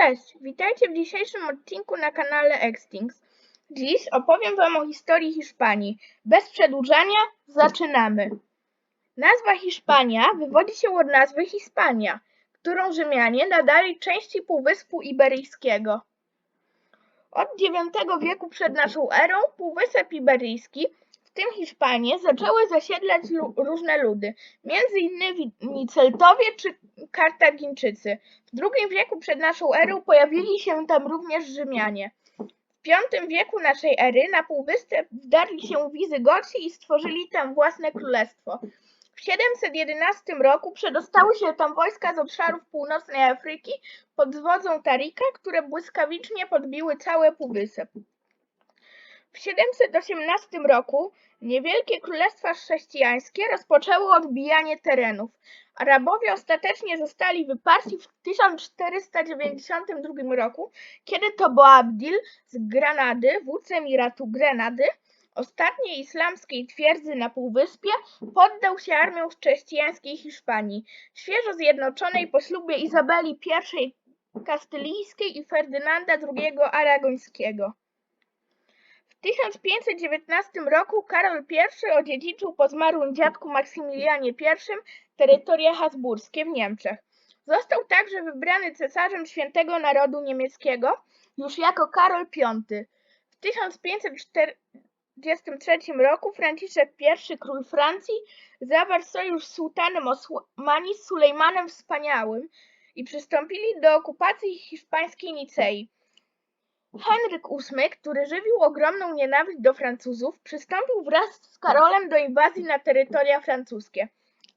Cześć, witajcie w dzisiejszym odcinku na kanale Extinct. Dziś opowiem Wam o historii Hiszpanii. Bez przedłużania zaczynamy. Nazwa Hiszpania wywodzi się od nazwy Hispania, którą Rzymianie nadali części Półwyspu Iberyjskiego. Od IX wieku przed naszą erą Półwysep Iberyjski, w tym Hiszpanię, zaczęły zasiedlać różne ludy, między innymi Celtowie czy Kartagińczycy. W II wieku przed naszą erą pojawili się tam również Rzymianie. W V wieku naszej ery na półwysep wdarli się Wizygoci i stworzyli tam własne królestwo. W 711 roku przedostały się tam wojska z obszarów północnej Afryki pod wodzą Tarika, które błyskawicznie podbiły cały półwysep. W 718 roku niewielkie królestwa chrześcijańskie rozpoczęły odbijanie terenów. Arabowie ostatecznie zostali wyparci w 1492 roku, kiedy to Boabdil z Granady, wódz emiratu Grenady, ostatniej islamskiej twierdzy na półwyspie, poddał się armiom chrześcijańskiej Hiszpanii, świeżo zjednoczonej po ślubie Izabeli I Kastylijskiej i Ferdynanda II Aragońskiego. W 1519 roku Karol I odziedziczył po zmarłym dziadku Maksymilianie I terytoria habsburskie w Niemczech. Został także wybrany cesarzem świętego narodu niemieckiego już jako Karol V. W 1543 roku Franciszek I, król Francji, zawarł sojusz z sułtanem Osmani Sulejmanem Wspaniałym i przystąpili do okupacji hiszpańskiej Nicei. Henryk VIII, który żywił ogromną nienawiść do Francuzów, przystąpił wraz z Karolem do inwazji na terytoria francuskie.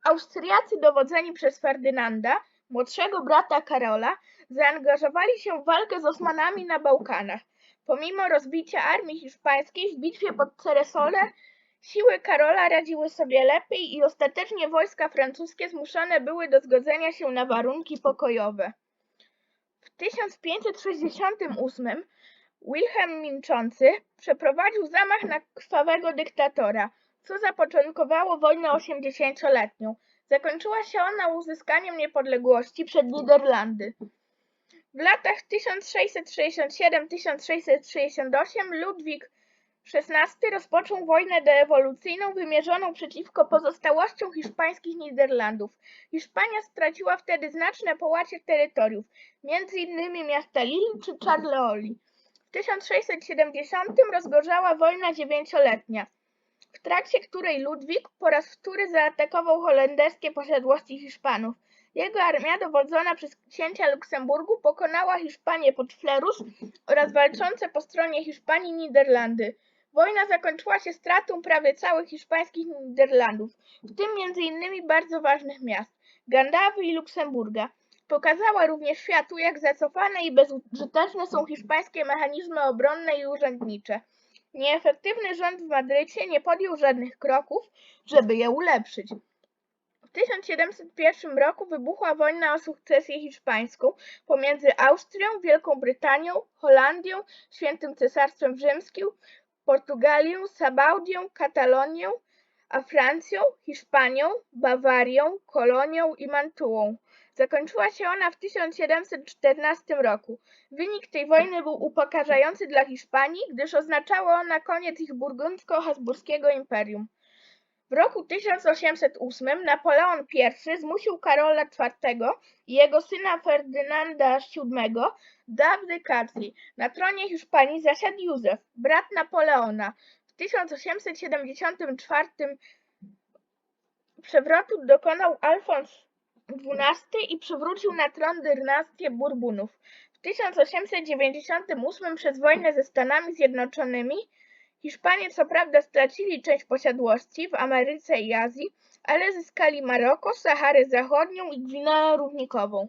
Austriacy dowodzeni przez Ferdynanda, młodszego brata Karola, zaangażowali się w walkę z Osmanami na Bałkanach. Pomimo rozbicia armii hiszpańskiej w bitwie pod Ceresole, siły Karola radziły sobie lepiej i ostatecznie wojska francuskie zmuszone były do zgodzenia się na warunki pokojowe. W 1568 Wilhelm Milczący przeprowadził zamach na krwawego dyktatora, co zapoczątkowało wojnę osiemdziesięcioletnią. Zakończyła się ona uzyskaniem niepodległości przed Niderlandy. W latach 1667-1668 Ludwik XVI rozpoczął wojnę deewolucyjną wymierzoną przeciwko pozostałościom hiszpańskich Niderlandów. Hiszpania straciła wtedy znaczne połacie terytoriów, między innymi miasta Lille czy Charleoli. W 1670 rozgorzała wojna dziewięcioletnia, w trakcie której Ludwik po raz wtóry zaatakował holenderskie posiadłości Hiszpanów. Jego armia, dowodzona przez księcia Luksemburgu, pokonała Hiszpanię pod Flerus oraz walczące po stronie Hiszpanii Niderlandy. Wojna zakończyła się stratą prawie całych hiszpańskich Niderlandów, w tym innymi bardzo ważnych miast Gandawy i Luksemburga. Pokazała również światu, jak zacofane i bezużyteczne są hiszpańskie mechanizmy obronne i urzędnicze. Nieefektywny rząd w Madrycie nie podjął żadnych kroków, żeby je ulepszyć. W 1701 roku wybuchła wojna o sukcesję hiszpańską pomiędzy Austrią, Wielką Brytanią, Holandią, Świętym Cesarstwem Rzymskim, Portugalią, Sabaudią, Katalonią, a Francją, Hiszpanią, Bawarią, Kolonią i Mantuą. Zakończyła się ona w 1714 roku. Wynik tej wojny był upokarzający dla Hiszpanii, gdyż oznaczała ona koniec ich burgundzko-habsburskiego imperium. W roku 1808 Napoleon I zmusił Karola IV i jego syna Ferdynanda VII do abdykacji. Na tronie Hiszpanii zasiadł Józef, brat Napoleona. W 1874 przewrotu dokonał Alfons XII i przywrócił na tron dynastię Burbunów. W 1898 przez wojnę ze Stanami Zjednoczonymi Hiszpanie co prawda stracili część posiadłości w Ameryce i Azji, ale zyskali Maroko, Saharę Zachodnią i Gwineę Równikową.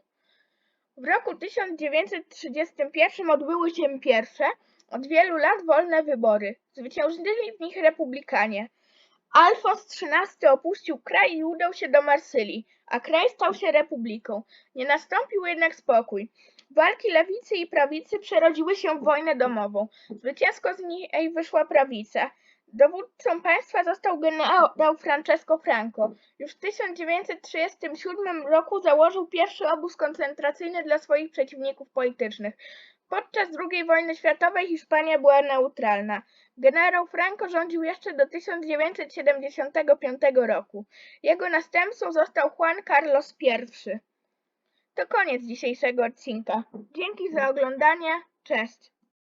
W roku 1931 odbyły się pierwsze od wielu lat wolne wybory. Zwyciężyli w nich republikanie. Alfons XIII opuścił kraj i udał się do Marsylii, a kraj stał się republiką. Nie nastąpił jednak spokój. Walki lewicy i prawicy przerodziły się w wojnę domową. Zwycięsko z niej wyszła prawica. Dowódcą państwa został generał Francesco Franco. Już w 1937 roku założył pierwszy obóz koncentracyjny dla swoich przeciwników politycznych. Podczas II wojny światowej Hiszpania była neutralna. Generał Franco rządził jeszcze do 1975 roku. Jego następcą został Juan Carlos I. To koniec dzisiejszego odcinka. Dzięki za oglądanie. Cześć.